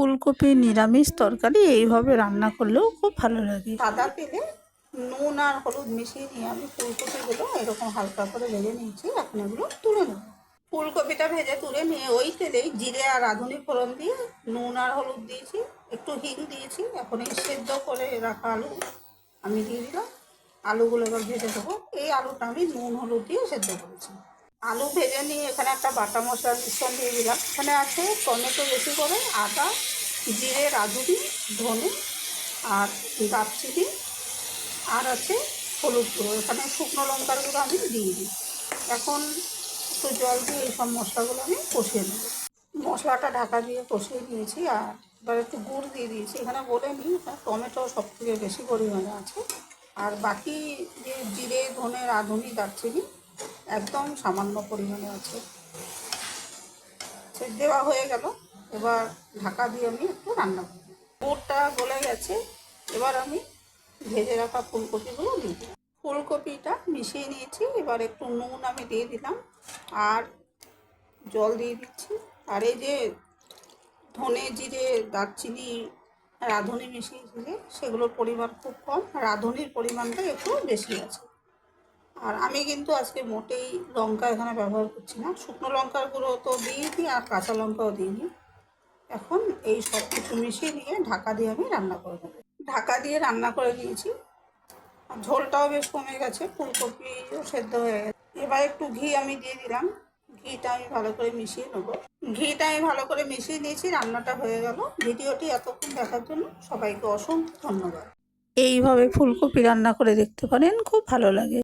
ফুলকপি, নিরামিষ তরকারি এইভাবে রান্না করলেও খুব ভালো লাগে। সাদা তেলে নুন আর হলুদ মিশিয়ে নিয়ে আমি ফুলকপিগুলো এরকম হালকা করে ভেজে নিয়েছি, এখন এগুলো তুলে নেব। ফুলকপিটা ভেজে তুলে নিয়ে ওই তেলেই জিরে আর রাঁধুনি ফোড়ন দিয়ে নুন আর হলুদ দিয়েছি, একটু হিং দিয়েছি, এখন এই সেদ্ধ করে রাখা আলু আমি দিয়ে দিলাম। আলুগুলো এবার ভেজে দেবো এই আলুটা আমি নুন, হলুদ দিয়ে সেদ্ধ করেছি। আলু ভেজে নিয়ে এখানে একটা বাটা মশলার মিশ্রণ দিয়ে দিলাম। এখানে আছে টমেটো বেশি করে, আদা, জিরে, রাঁধুনি, ধনে আর দারচিনি আর আছে হলুদ গুঁড়ো। এখানে শুকনো লঙ্কার গুঁড়ো আমি দিয়ে দিই। এখন একটু জল দিয়ে এই সব মশলাগুলো আমি কষিয়ে নেব। মশলাটা ঢাকা দিয়ে কষিয়ে নিয়েছি আর এবার একটু গুড় দিয়ে দিয়েছি। এখানে বলে নিই টমেটো সব থেকে বেশি পরিমাণে আছে। আর বাকি যে জিরে, ধনে, রাঁধুনি, দারচিনি একদম সামান্য পরিমাণে আছে। দেওয়া হয়ে গেল। এবার ঢাকা দিয়ে আমি একটু রান্না করব। গুড়টা গলে গেছে। এবার আমি ভেজে রাখা ফুলকপিগুলো দিলাম ফুলকপিটা মিশিয়ে নিয়েছি। এবার একটু নুন আমি দিয়ে দিলাম। আর জল দিয়ে দিচ্ছি। আর এই যে ধনে জিরে, দারচিনি, রাঁধুনি মিশিয়ে মিশিয়েছিলে সেগুলোর পরিমাণ খুব কম। রাঁধুনির পরিমাণটা একটু বেশি আছে। আর আমি কিন্তু আজকে মোটেই লঙ্কা এখানে ব্যবহার করছি না। শুকনো লঙ্কার গুঁড়ো তো দিইনি আর কাঁচা লঙ্কাও দিইনি এখন এই সব কিছু মিশিয়ে নিয়ে ঢাকা দিয়ে আমি রান্না করে দেবো ঢাকা দিয়ে রান্না করে নিয়েছি ঝোলটাও বেশ কমে গেছে, ফুলকপিও সেদ্ধ হয়ে গেছে। এবার একটু ঘি আমি দিয়ে দিলাম। ঘিটা আমি ভালো করে মিশিয়ে নেব। ঘিটা আমি ভালো করে মিশিয়ে নিয়েছি রান্নাটা হয়ে গেল। ভিডিওটি এতক্ষণ দেখার জন্য সবাইকে অসংখ্য ধন্যবাদ। এইভাবে ফুলকপি রান্না করে দেখতে পারেন, খুব ভালো লাগে।